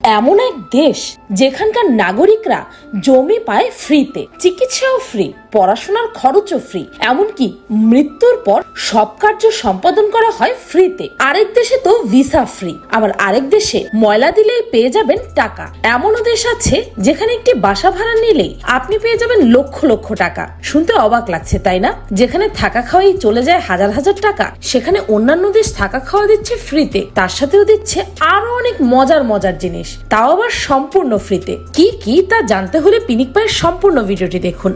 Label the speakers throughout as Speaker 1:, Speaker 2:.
Speaker 1: এমন এক দেশ যেখানকার নাগরিকরা জমি পায় ফ্রিতে চিকিৎসাও ফ্রি পড়াশোনার খরচও ফ্রি এমনকি মৃত্যুর পর সব কার্য সম্পাদন করা হয় ফ্রিতে আরেক দেশে তো ভিসা ফ্রি আবার আরেক দেশে ময়লা দিলেই পেয়ে যাবেন টাকা। এমনও দেশ আছে যেখানে একটি বাসা ভাড়া নিলেই আপনি পেয়ে যাবেন লক্ষ লক্ষ টাকা। শুনতে অবাক লাগছে, তাই না? যেখানে থাকা খাওয়াই চলে যায় হাজার হাজার টাকা, সেখানে অন্যান্য দেশ থাকা খাওয়া দিচ্ছে ফ্রিতে তার সাথেও দিচ্ছে আরও অনেক মজার মজার জিনিস, তাও আবার সম্পূর্ণ ফ্রিতে কি কি তা জানতে হলে পিনিক পায়ের সম্পূর্ণ ভিডিওটি দেখুন।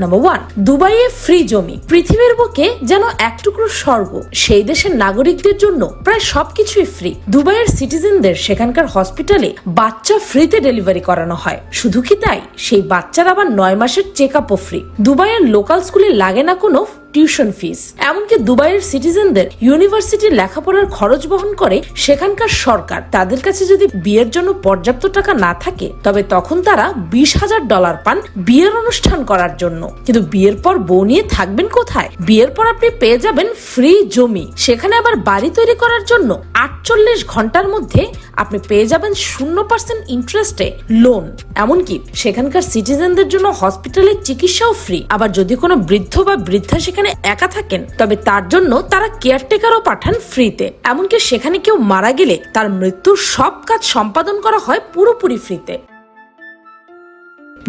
Speaker 1: নাম্বার ওয়ান দুবাইয়ে ফ্রি জমি। পৃথিবীর বুকে যেন এক টুকরো স্বর্গ, সেই দেশের নাগরিকদের জন্য প্রায় সবকিছুই ফ্রি দুবাইয়ের সিটিজেনদের সেখানকার হসপিটালে বাচ্চা ফ্রিতে ডেলিভারি করানো হয়। শুধু কি তাই? সেই বাচ্চার আবার নয় মাসের চেক আপও ফ্রি দুবাইয়ের লোকাল স্কুলে লাগে না কোনো টিউশন ফিস এমনকি দুবাইয়ের সিটিজেনদের ইউনিভার্সিটির লেখাপড়ার খরচ বহন করে সেখানকার সরকার। তাদের কাছে যদি বিয়ের জন্য পর্যাপ্ত টাকা না থাকে, তবে তখন তারা বিশ হাজার ডলার পান বিয়ের অনুষ্ঠান করার জন্য। কিন্তু বিয়ের পর বউ নিয়ে থাকবেন কোথায়? বিয়ের পর আপনি পেয়ে যাবেন ফ্রি জমি। সেখানে আবার বাড়ি তৈরি করার জন্য আটচল্লিশ ঘণ্টার মধ্যে আপনি পেয়ে যাবেন শূন্য পার্সেন্ট ইন্টারেস্টে লোন এমনকি সেখানকার সিটিজেনদের জন্য হসপিটালের চিকিৎসাও ফ্রি আবার যদি কোনো বৃদ্ধ বা বৃদ্ধা সেখানে একা থাকেন, তবে তার জন্য তারা কেয়ারটেকারও পাঠান ফ্রিতে। এমনকি সেখানে কেউ মারা গেলে তার মৃত্যুর সব কাজ সম্পাদন করা হয় পুরোপুরি ফ্রিতে।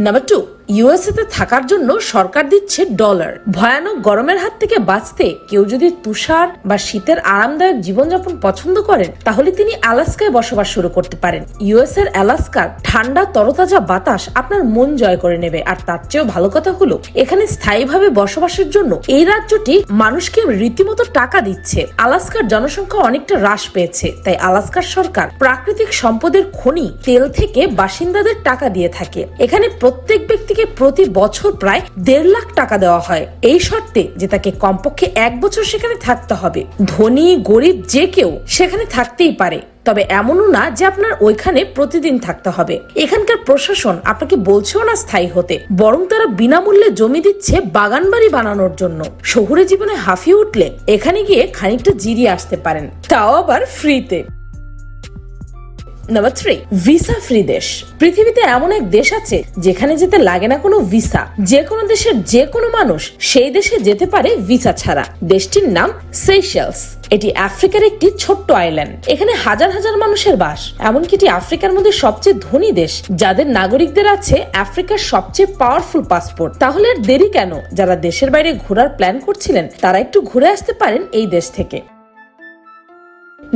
Speaker 1: নাম্বার টু ইউএসএ তে থাকার জন্য সরকার দিচ্ছে ডলার ভয়ানক গরমের হাত থেকে বাঁচতে কেউ যদি তুষার বা শীতের আরামদায়ক জীবনযাপন পছন্দ করেন, তাহলে তিনি আলাস্কায় বসবাস শুরু করতে পারেন। ইউএস এর আলাস্কার ঠান্ডা, তরতাজা বাতাস আপনার মন জয় করে নেবে। আর তার চেয়েও ভালো কথা হলো, এখানে স্থায়ীভাবে বসবাসের জন্য এই রাজ্যটি মানুষকে রীতিমতো টাকা দিচ্ছে। আলাস্কার জনসংখ্যা অনেকটা হ্রাস পেয়েছে, তাই আলাস্কার সরকার প্রাকৃতিক সম্পদের খনি, তেল থেকে বাসিন্দাদের টাকা দিয়ে থাকে। এখানে প্রত্যেক ব্যক্তিকে প্রতি বছর প্রায় দেড় লাখ টাকা দেওয়া হয়। এই শর্তে যে তাকে কমপক্ষে এক বছর সেখানে থাকতে হবে। ধনী, গরিব যে কেউ সেখানে থাকতেই পারে। তবে এমনও না যে আপনার ওইখানে প্রতিদিন থাকতে হবে। এখানকার প্রশাসন আপনাকে বলছেও না স্থায়ী হতে। বরং তারা বিনামূল্যে জমি দিচ্ছে বাগান বাড়ি বানানোর জন্য। শহুরে জীবনে হাঁফিয়ে উঠলে এখানে গিয়ে খানিকটা জিরিয়ে আসতে পারেন। তাও আবার ফ্রিতে নাম্বার থ্রি ভিসা ফ্রি দেশ। পৃথিবীতে এমন এক দেশ আছে যেখানে যেতে লাগে না কোনো ভিসা যে কোনো দেশের যে কোনো মানুষ সেই দেশে যেতে পারে ভিসা ছাড়া। দেশটির নাম সেইশেলস এটি আফ্রিকার একটি ছোট্ট আইল্যান্ড এখানে হাজার হাজার মানুষের বাস। এমনকি এটি আফ্রিকার মধ্যে সবচেয়ে ধনী দেশ। যাদের নাগরিকদের আছে আফ্রিকার সবচেয়ে পাওয়ারফুল পাসপোর্ট তাহলে আর দেরি কেন? যারা দেশের বাইরে ঘোরার প্ল্যান করছিলেন, তারা একটু ঘুরে আসতে পারেন এই দেশ থেকে।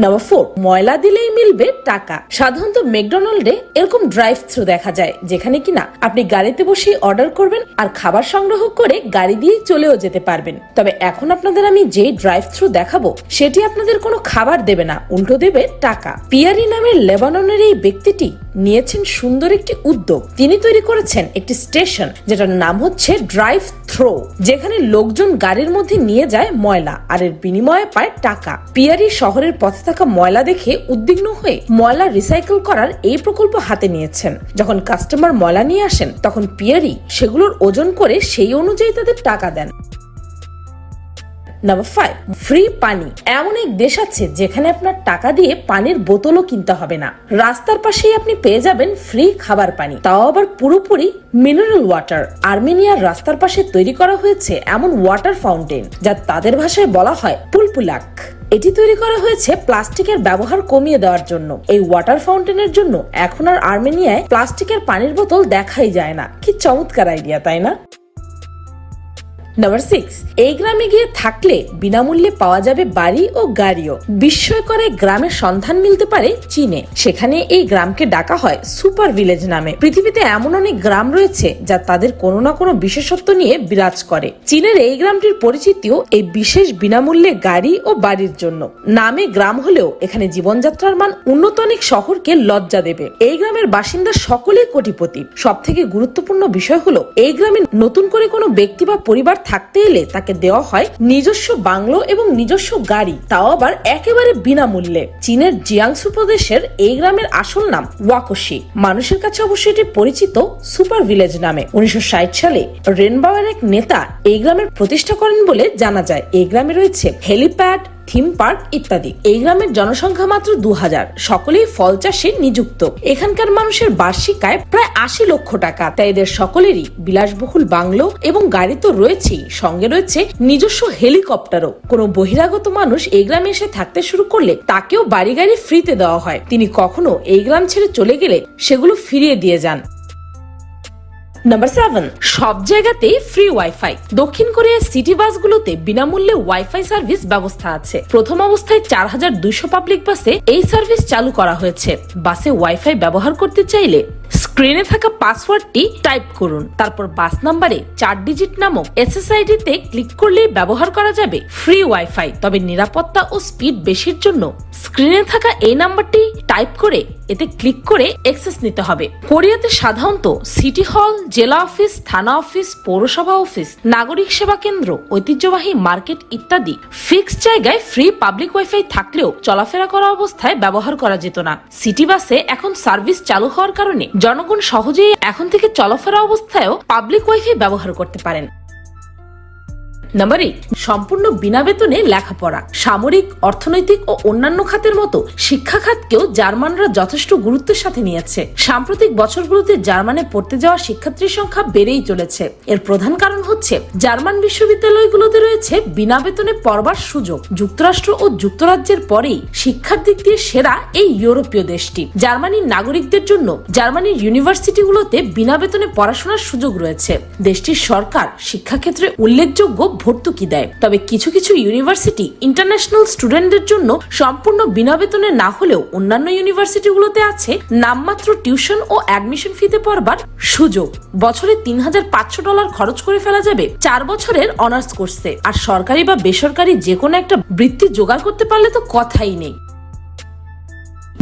Speaker 1: নাম্বার ফোর ময়লা দিলেই মিলবে টাকা। সাধারণত ম্যাকডোনাল্ডে এরকম ড্রাইভ থ্রু দেখা যায়, যেখানে কিনা আপনি গাড়িতে বসেই অর্ডার করবেন আর খাবার সংগ্রহ করে গাড়ি দিয়ে চলেও যেতে পারবেন। তবে এখন আপনাদের আমি যে ড্রাইভ থ্রু দেখাবো, সেটি আপনাদের কোনো খাবার দেবে না, উল্টো দেবে টাকা। পিয়ারি নামের লেবাননের এই ব্যক্তিটি নিয়েছেন সুন্দর একটি উদ্যোগ। তিনি তৈরি করেছেন একটি স্টেশন, যেটার নাম হচ্ছে ড্রাইভ থ্রো যেখানে লোকজন গাড়ির মধ্যে নিয়ে যায় ময়লা, আর এর বিনিময়ে পায় টাকা। পিয়ারি শহরের পথে থাকা ময়লা দেখে উদ্বিগ্ন হয়ে ময়লা রিসাইকেল করার এই প্রকল্প হাতে নিয়েছেন। যখন কাস্টমার ময়লা নিয়ে আসেন, তখন পিয়ারি সেগুলোর ওজন করে সেই অনুযায়ী তাদের টাকা দেন। নাম্বার ফাইভ ফ্রি পানি। এমন এক দেশ আছে যেখানে আপনার টাকা দিয়ে পানির বোতলও কিনতে হবে না। রাস্তার পাশেই আপনি পেয়ে যাবেন ফ্রি খাবার পানি। তাও আবার পুরোপুরি মিনারেল ওয়াটার আর্মেনিয়ার রাস্তার পাশে তৈরি করা হয়েছে এমন ওয়াটার ফাউন্টেন যা তাদের ভাষায় বলা হয় পুলপুলাক। এটি তৈরি করা হয়েছে প্লাস্টিকের ব্যবহার কমিয়ে দেওয়ার জন্য। এই ওয়াটার ফাউন্টেনের জন্য এখন আর আর্মেনিয়ায় প্লাস্টিকের পানির বোতল দেখাই যায় না। কি চমৎকার আইডিয়া, তাই না? নাম্বার সিক্স এই গ্রামে গিয়ে থাকলে বিনামূল্যে পাওয়া যাবে বাড়ি ও গাড়িও। বিস্ময়করে গ্রামের সন্ধান মিলতে পারে চীনে। সেখানে এই গ্রামকে ডাকা হয় সুপার ভিলেজ নামে। পৃথিবীতে এমন অনেক গ্রাম রয়েছে যা তাদের কোনো না কোনো বিশেষত্ব নিয়ে বিরাজ করে। চীনের এই গ্রামটির পরিচিতিও এই বিশেষ বিনামূল্যে গাড়ি ও বাড়ির জন্য। নামে গ্রাম হলেও এখানে জীবনযাত্রার মান উন্নত অনেক শহরকে লজ্জা দেবে। এই গ্রামের বাসিন্দা সকলেই কোটিপতি। সব থেকে গুরুত্বপূর্ণ বিষয় হলো, এই গ্রামে নতুন করে কোনো ব্যক্তি বা পরিবার থাকতে এলে তাকে দেওয়া হয় নিজস্ব বাংলো এবং নিজস্ব গাড়ি। তাও আবার একেবারে বিনামূল্যে। চীনের জিয়াংসু প্রদেশের এই গ্রামের আসল নাম ওয়াকোশি। মানুষের কাছে অবশ্য এটি পরিচিত সুপার ভিলেজ নামে। উনিশশো ষাট সালে রেনবাওয়ের এক নেতা এই গ্রামের প্রতিষ্ঠা করেন বলে জানা যায়। এই গ্রামে রয়েছে হেলিপ্যাড থিম পার্ক ইত্যাদি। এই গ্রামের জনসংখ্যা মাত্র দু হাজার সকলেই ফল চাষে নিযুক্ত। এখানকার মানুষের বার্ষিক আয় প্রায় আশি লক্ষ টাকা। তাই এদের সকলেরই বিলাসবহুল বাংলো এবং গাড়ি তো রয়েছেই। সঙ্গে রয়েছে নিজস্ব হেলিকপ্টারও। কোনো বহিরাগত মানুষ এই গ্রামে এসে থাকতে শুরু করলে তাকেও বাড়ি গাড়ি ফ্রিতে দেওয়া হয়। তিনি কখনো এই গ্রাম ছেড়ে চলে গেলে সেগুলো ফিরিয়ে দিয়ে যান। নাম্বার সেভেন সব জায়গাতেই ফ্রি ওয়াইফাই দক্ষিণ কোরিয়ার সিটি বাসগুলোতে বিনামূল্যে ওয়াইফাই সার্ভিস ব্যবস্থা আছে। প্রথম অবস্থায় চার হাজার দুইশো পাবলিক বাসে এই সার্ভিস চালু করা হয়েছে। বাসে ওয়াইফাই ব্যবহার করতে চাইলে স্ক্রিনে থাকা পাসওয়ার্ডটি টাইপ করুন। তারপর বাস নাম্বারে চার ডিজিট নামক এসএসআইডি তে ক্লিক করলেই ব্যবহার করা যাবে ফ্রি ওয়াইফাই। তবে নিরাপত্তা ও স্পিড বেশির জন্য স্ক্রিনে থাকা এই নাম্বারটি টাইপ করে এতে ক্লিক করে অ্যাক্সেস নিতে হবে। কোরিয়াতে সাধারণত সিটি হল, জেলা অফিস, থানা অফিস, পৌরসভা অফিস, নাগরিক সেবা কেন্দ্র, ঐতিহ্যবাহী মার্কেট ইত্যাদি ফিক্সড জায়গায় ফ্রি পাবলিক ওয়াইফাই থাকলেও চলাফেরা করা অবস্থায় ব্যবহার করা যেত না। সিটি বাসে এখন সার্ভিস চালু হওয়ার কারণে জনগণ সহজেই এখন থেকে চলাফেরা অবস্থায়ও পাবলিক ওয়াইফাই ব্যবহার করতে পারেন। নাম্বার এইট সম্পূর্ণ বিনা বেতনে লেখাপড়া, সামরিক, অর্থনৈতিক ও অন্যান্য খাতের মতো শিক্ষা খাতকেও জার্মানরা যথেষ্ট গুরুত্বের সাথে নিয়েছে। সাম্প্রতিক বছরগুলোতে জার্মানে পড়তে যাওয়া শিক্ষার্থীর সংখ্যা বেড়েই চলেছে। এর প্রধান কারণ হচ্ছে, জার্মান বিশ্ববিদ্যালয়গুলোতে রয়েছে বিনা বেতনে পড়বার সুযোগ। যুক্তরাষ্ট্র ও যুক্তরাজ্যের পরেই শিক্ষার দিক দিয়ে সেরা এই ইউরোপীয় দেশটি। জার্মানির নাগরিকদের জন্য জার্মানির ইউনিভার্সিটিগুলোতে বিনা বেতনে পড়াশোনার সুযোগ রয়েছে। দেশটির সরকার শিক্ষাক্ষেত্রে উল্লেখযোগ্য ভর্তুকি দেয়। তবে কিছু কিছু ইউনিভার্সিটি ইন্টারন্যাশনাল স্টুডেন্টদের জন্য সম্পূর্ণ বিনা বেতনে না হলেও অন্যান্য ইউনিভার্সিটিগুলোতে আছে নামমাত্র টিউশন ও অ্যাডমিশন ফিতে পড়বার সুযোগ। বছরে তিন হাজার পাঁচশো ডলার খরচ করে ফেলা যাবে চার বছরের অনার্স কোর্সে। আর সরকারি বা বেসরকারি যে কোনো একটা বৃত্তি জোগাড় করতে পারলে তো কথাই নেই।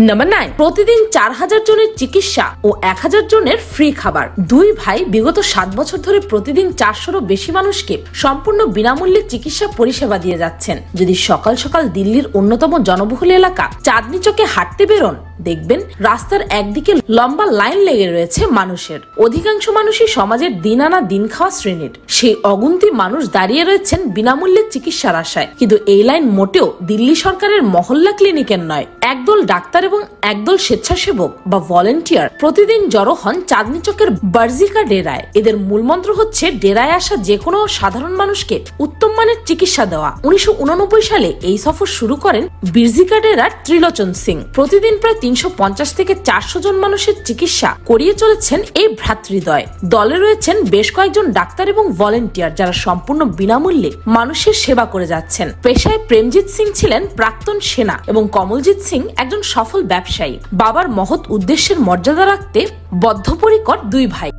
Speaker 1: নাম্বার নাইন প্রতিদিন চার হাজার জনের চিকিৎসা ও এক হাজার জনের ফ্রি খাবার। দুই ভাই বিগত সাত বছর ধরে প্রতিদিন চারশোরও বেশি মানুষকে সম্পূর্ণ বিনামূল্যে চিকিৎসা পরিষেবা দিয়ে যাচ্ছেন। যদি সকাল সকাল দিল্লির অন্যতম জনবহুল এলাকা, চাঁদনি চকে হাঁটতে বেরোন দেখবেন, রাস্তার একদিকে লম্বা লাইন লেগে রয়েছে মানুষের। অধিকাংশ মানুষই সমাজের দিন আনা দিন খাওয়া শ্রেণির। সেই অগুন্তি মানুষ দাঁড়িয়ে রয়েছেন বিনামূল্যে চিকিৎসার আশায়। কিন্তু এই লাইন মোটেও দিল্লি সরকারের মহল্লা ক্লিনিকের নয়। একদল ডাক্তার এবং একদল স্বেচ্ছাসেবক বা ভলেন্টিয়ার প্রতিদিন জড়ো হন চাঁদনি চকের বার্জিকা ডেরায়। এদের মূলমন্ত্র হচ্ছে, ডেরায় আসা যে কোনো সাধারণ মানুষকে উত্তম মানের চিকিৎসা দেওয়া। উনিশশো উননব্বই সালে এই সফর শুরু করেন বিরজিকা ডেরার ত্রিলোচন সিং। প্রতিদিন প্রায় তিনশো পঞ্চাশ থেকে চারশো জন মানুষের চিকিৎসা করিয়ে চলেছেন এই ভ্রাতৃদ্বয়। দলে রয়েছেন বেশ কয়েকজন ডাক্তার এবং ভলেন্টিয়ার যারা সম্পূর্ণ বিনামূল্যে মানুষের সেবা করে যাচ্ছেন। পেশায় প্রেমজিৎ সিং ছিলেন প্রাক্তন সেনা এবং কমলজিৎ সিং একজন সফল ব্যবসায়ী। বাবার মহৎ উদ্দেশ্যের মর্যাদা রাখতে বদ্ধপরিকর দুই ভাই।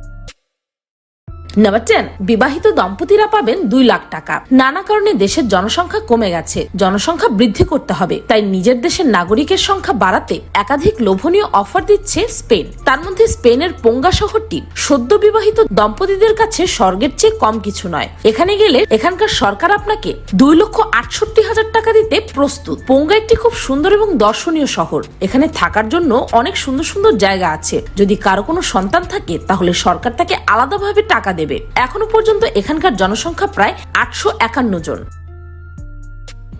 Speaker 1: নাম্বার টেন বিবাহিত দম্পতিরা পাবেন দুই লাখ টাকা। নানা কারণে দেশের জনসংখ্যা কমে গেছে। জনসংখ্যা বৃদ্ধি করতে হবে। তাই নিজের দেশের নাগরিকের সংখ্যা বাড়াতে একাধিক লোভনীয় অফার দিচ্ছে স্পেন। তার মধ্যে স্পেনের পোঙ্গা শহরটি সদ্য বিবাহিত দম্পতিদের কাছে স্বর্গের চেয়ে কম কিছু নয়। এখানে গেলে এখানকার সরকার আপনাকে দুই লক্ষ আটষট্টি হাজার টাকা দিতে প্রস্তুত। পোঙ্গা একটি খুব সুন্দর এবং দর্শনীয় শহর। এখানে থাকার জন্য অনেক সুন্দর সুন্দর জায়গা আছে। যদি কারও কোনো সন্তান থাকে, তাহলে সরকার তাকে আলাদাভাবে টাকা দেবে। এখনও পর্যন্ত এখানকার জনসংখ্যা প্রায় আটশো একান্ন জন।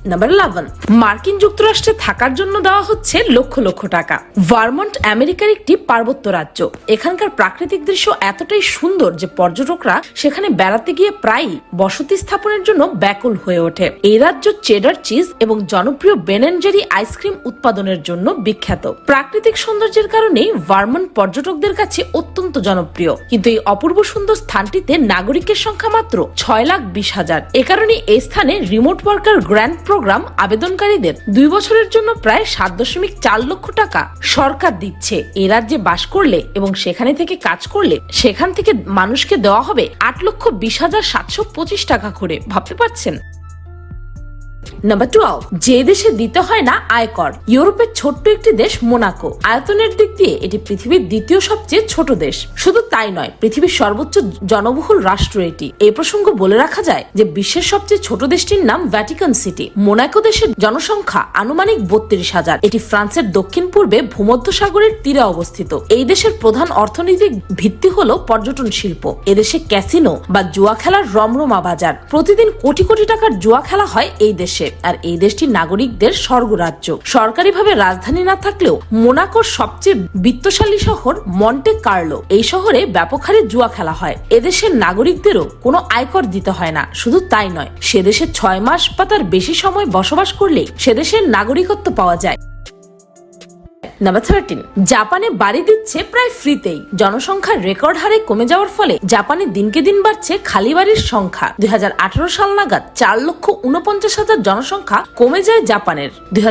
Speaker 1: নাম্বার ইলেভেন মার্কিন যুক্তরাষ্ট্রে থাকার জন্য দেওয়া হচ্ছে লক্ষ লক্ষ টাকা। ভার্মন্ট আমেরিকার একটি পার্বত্য রাজ্য। এখানকার প্রাকৃতিক দৃশ্য এতটাই সুন্দর যে পর্যটকরা সেখানে বেড়াতে গিয়ে প্রায়ই বসতি স্থাপনের জন্য ব্যাকুল হয়ে ওঠে। এই রাজ্য চেডার চিজ এবং জনপ্রিয় বেনেনজেরি আইসক্রিম উৎপাদনের জন্য বিখ্যাত। প্রাকৃতিক সৌন্দর্যের কারণেই ভার্মন্ট পর্যটকদের কাছে অত্যন্ত জনপ্রিয়। কিন্তু এই অপূর্ব সুন্দর স্থানটিতে নাগরিকের সংখ্যা মাত্র ছয় লাখ বিশ হাজার। এ কারণে এই স্থানে রিমোট ওয়ার্কার গ্র্যান্ড প্রোগ্রাম আবেদনকারীদের দুই বছরের জন্য প্রায় সাত দশমিক চার লক্ষ টাকা সরকার দিচ্ছে। এ রাজ্যে বাস করলে এবং সেখানে থেকে কাজ করলে সেখান থেকে মানুষকে দেওয়া হবে আট লক্ষ বিশ হাজার সাতশো পঁচিশ টাকা করে। ভাবতে পারছেন? নাম্বার টুয়েলভ যে দেশে দিতে হয় না আয়কর, ইউরোপের ছোট্ট একটি দেশ মোনাকো। আয়তনের দিক দিয়ে এটি পৃথিবীর দ্বিতীয় সবচেয়ে ছোট দেশ। শুধু তাই নয়, পৃথিবীর সর্বোচ্চ জনবহুল রাষ্ট্র এটি। এই প্রসঙ্গ বলে রাখা যায় যে বিশ্বের সবচেয়ে ছোট দেশটির নাম ভ্যাটিকান সিটি মোনাকো দেশের জনসংখ্যা আনুমানিক বত্রিশ হাজার। এটি ফ্রান্সের দক্ষিণ পূর্বে ভূমধ্য সাগরের তীরে অবস্থিত। এই দেশের প্রধান অর্থনৈতিক ভিত্তি হল পর্যটন শিল্প। এদেশে ক্যাসিনো বা জুয়া খেলার রমরমা বাজার। প্রতিদিন কোটি কোটি টাকার জুয়া খেলা হয় এই দেশে। হচ্ছে আর এই দেশটি নাগরিকদের স্বর্গরাজ্য। সরকারিভাবে রাজধানী না থাকলেও মোনাকোর সবচেয়ে বিত্তশালী শহর মন্টে কার্লো। এই শহরে ব্যাপক হারে জুয়া খেলা হয়। এদেশের নাগরিকদেরও কোনো আয়কর দিতে হয় না, শুধু তাই নয়, সে দেশে ছয় মাস বা তার বেশি সময় বসবাস করলে সে দেশের নাগরিকত্ব পাওয়া যায়। নাম্বার থার্টিন জাপানে বাড়ি দিচ্ছে প্রায় ফ্রিতেই জনসংখ্যার রেকর্ড হারে কমে যাওয়ার ফলে জাপানে দিনকে দিন বাড়ছে খালি বাড়ির সংখ্যা। দু হাজার আঠারো সাল নাগাদ চার লক্ষ উনপঞ্চাশ হাজার জনসংখ্যা কমে যায় জাপানের। দুই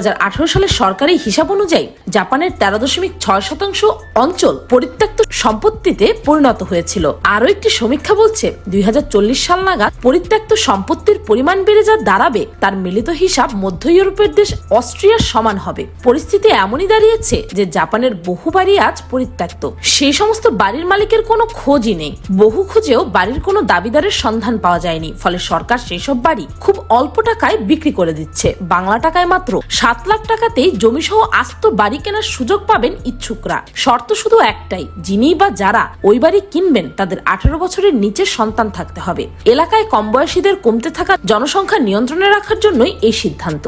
Speaker 1: সালের সরকারি হিসাব অনুযায়ী জাপানের তেরো দশমিক ছয় শতাংশ অঞ্চল পরিত্যক্ত সম্পত্তিতে পরিণত হয়েছিল। আরও একটি সমীক্ষা বলছে, দুই হাজার চল্লিশ সাল নাগাদ পরিত্যক্ত সম্পত্তির পরিমাণ বেড়ে যা দাঁড়াবে, তার মিলিত হিসাব মধ্য ইউরোপের দেশ অস্ট্রিয়ার সমান হবে। পরিস্থিতি এমনই দাঁড়িয়েছে যে জাপানের বহু বাড়ি আজ পরিত্যক্ত। সেই সমস্ত বাড়ির মালিকের কোনো খোঁজই নেই। বহু খুঁজেও বাড়ির কোনো দাবিদারের সন্ধান পাওয়া যায়নি। ফলে সরকার সেসব বাড়ি খুব অল্প টাকায় বিক্রি করে দিচ্ছে। বাংলা টাকায় মাত্র সাত লাখ টাকাতেই জমিসহ আস্ত বাড়ি কেনার সুযোগ পাবেন ইচ্ছুকরা। শর্ত শুধু একটাই যিনি বা যারা ওই বাড়ি কিনবেন, তাদের আঠারো বছরের নিচে সন্তান থাকতে হবে। এলাকায় কম বয়সীদের কমতে থাকা জনসংখ্যা নিয়ন্ত্রণে রাখার জন্যই এই সিদ্ধান্ত।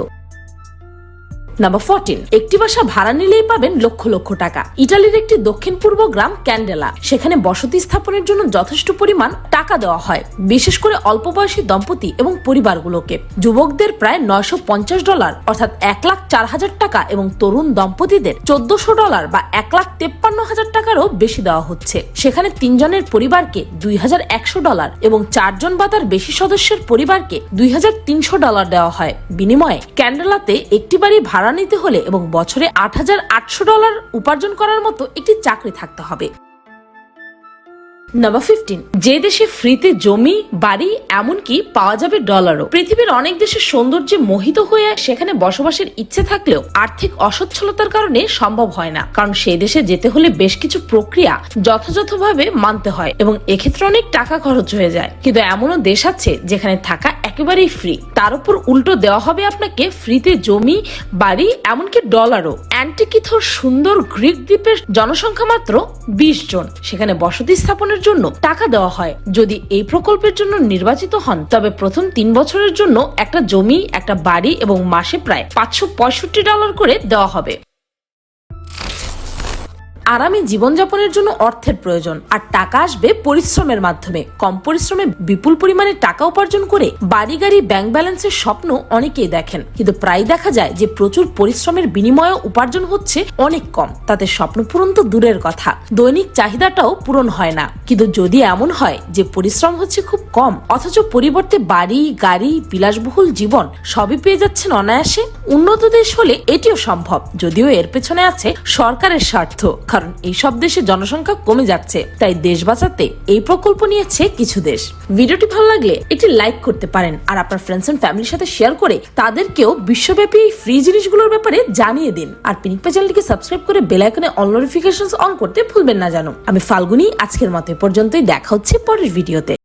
Speaker 1: নাম্বার ফোরটিন একটি বাসা ভাড়া নিলেই পাবেন লক্ষ লক্ষ টাকা। ইটালির একটি দক্ষিণ পূর্ব গ্রাম ক্যান্ডেলা সেখানে বসতি স্থাপনের জন্য যথেষ্ট পরিমাণ টাকা দেওয়া হয়। বিশেষ করে অল্প বয়সী দম্পতি এবং পরিবারগুলোকে। যুবকদের প্রায় নয়শো পঞ্চাশ ডলার, অর্থাৎ এক লাখ চার হাজার টাকা এবং তরুণ দম্পতিদের চোদ্দশো ডলার বা এক লাখ তেপ্পান্ন হাজার টাকারও বেশি দেওয়া হচ্ছে। সেখানে তিনজনের পরিবারকে দুই হাজার একশো ডলার এবং চারজন বা তার বেশি সদস্যের পরিবারকে দুই হাজার তিনশো ডলার দেওয়া হয়। বিনিময়ে ক্যান্ডেলাতে একটি বাড়ি ভাড়া নিতে হলে এবং বছরে আট হাজার আটশো ডলার উপার্জন করার মতো একটি চাকরি থাকতে হবে। নাম্বার ফিফটিন যে দেশে ফ্রিতে জমি, বাড়ি, এমনকি পাওয়া যাবে ডলারও। পৃথিবীর অনেক দেশের সৌন্দর্যে মোহিত হয়ে সেখানে বসবাসের ইচ্ছে থাকলেও আর্থিক অসচ্ছলতার কারণে সম্ভব হয় না। কারণ সেই দেশে যেতে হলে বেশ কিছু প্রক্রিয়া যথাযথভাবে মানতে হয় এবং এক্ষেত্রে অনেক টাকা খরচ হয়ে যায়। কিন্তু এমনও দেশ আছে যেখানে থাকা একেবারেই ফ্রি তার উপর উল্টো দেওয়া হবে আপনাকে ফ্রিতে জমি, বাড়ি, এমনকি ডলারও অ্যান্টিকিথোর সুন্দর গ্রিক দ্বীপের জনসংখ্যা মাত্র বিশ জন। সেখানে বসতি স্থাপনের জন্য টাকা দেওয়া হয়। যদি এই প্রকল্পের জন্য নির্বাচিত হন, তবে প্রথম তিন বছরের জন্য একটা জমি, একটা বাড়ি এবং মাসে প্রায় পাঁচশো পঁয়ষট্টি ডলার করে দেওয়া হবে। আরামে জীবনযাপনের জন্য অর্থের প্রয়োজন, আর টাকা আসবে পরিশ্রমের মাধ্যমে। কম পরিশ্রমে বিপুল পরিমাণে টাকা উপার্জন করে বাড়ি গাড়ি ব্যাংক ব্যালেন্সের স্বপ্ন অনেকেই দেখেন। কিন্তু প্রায় দেখা যায় যে প্রচুর পরিশ্রমের বিনিময়ে উপার্জন হচ্ছে অনেক কম। তাতে স্বপ্ন পূরণ তো দূরের কথা। দৈনিক চাহিদাটাও পূরণ হয় না। কিন্তু যদি এমন হয় যে পরিশ্রম হচ্ছে খুব কম, অথচ পরিবর্তে বাড়ি, গাড়ি, বিলাসবহুল জীবন সবই পেয়ে যাচ্ছেন অনায়াসে, উন্নত দেশ হলে এটিও সম্ভব। যদিও এর পেছনে আছে সরকারের স্বার্থ। কারণ এইসব দেশে জনসংখ্যা কমে যাচ্ছে, তাই দেশ বাঁচাতে এই প্রকল্প নিয়েছে কিছু দেশ। ভিডিওটি ভালো লাগলে একটি লাইক করতে পারেন আর আপনার ফ্রেন্ডস এন্ড ফ্যামিলির সাথে শেয়ার করে তাদেরকেও বিশ্বব্যাপী এই ফ্রি জিনিসগুলোর ব্যাপারে জানিয়ে দিন। আর পিনিক চ্যানেলটিকে সাবস্ক্রাইব করে বেল আইকনে অল নোটিফিকেশন অন করতে ভুলবেন না জানো। আমি ফাল্গুনি, আজকের মতো পর্যন্তই। দেখা হচ্ছে পরের ভিডিওতে